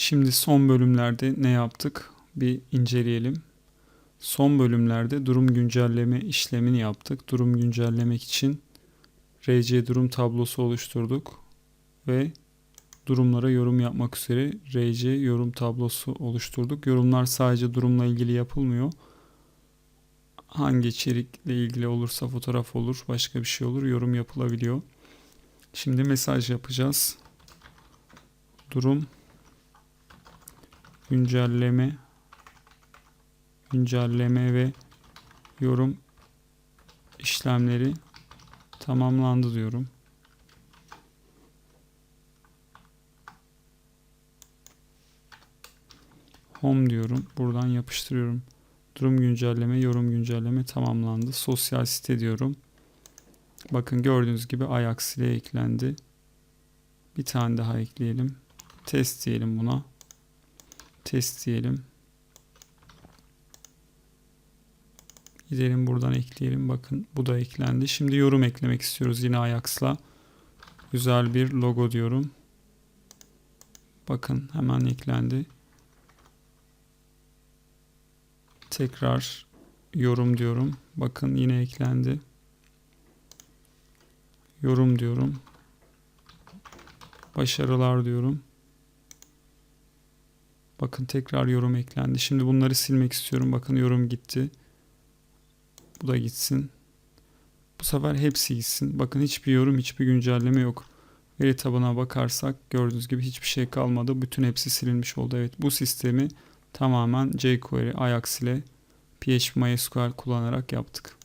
Şimdi son bölümlerde ne yaptık? Bir inceleyelim. Son bölümlerde durum güncelleme işlemini yaptık. Durum güncellemek için RC durum tablosu oluşturduk ve durumlara yorum yapmak üzere RC yorum tablosu oluşturduk. Yorumlar sadece durumla ilgili yapılmıyor. Hangi içerikle ilgili olursa fotoğraf olur, başka bir şey olur, yorum yapılabiliyor. Şimdi mesaj yapacağız. Durum güncelleme güncelleme ve yorum işlemleri tamamlandı diyorum. Home diyorum. Buradan yapıştırıyorum. Durum güncelleme, yorum güncelleme tamamlandı. Sosyal site diyorum. Bakın gördüğünüz gibi Ajax ile eklendi. Bir tane daha ekleyelim. Test diyelim buna. Test diyelim. Gidelim buradan ekleyelim. Bakın bu da eklendi. Şimdi yorum eklemek istiyoruz yine Ajax'la. Güzel bir logo diyorum. Bakın hemen eklendi. Tekrar yorum diyorum. Bakın yine eklendi. Yorum diyorum. Başarılar diyorum. Bakın tekrar yorum eklendi. Şimdi bunları silmek istiyorum. Bakın yorum gitti. Bu da gitsin. Bu sefer hepsi gitsin. Bakın hiçbir yorum, hiçbir güncelleme yok. Veri tabanına bakarsak gördüğünüz gibi hiçbir şey kalmadı. Bütün hepsi silinmiş oldu. Evet bu sistemi tamamen jQuery, Ajax ile PHP MySQL kullanarak yaptık.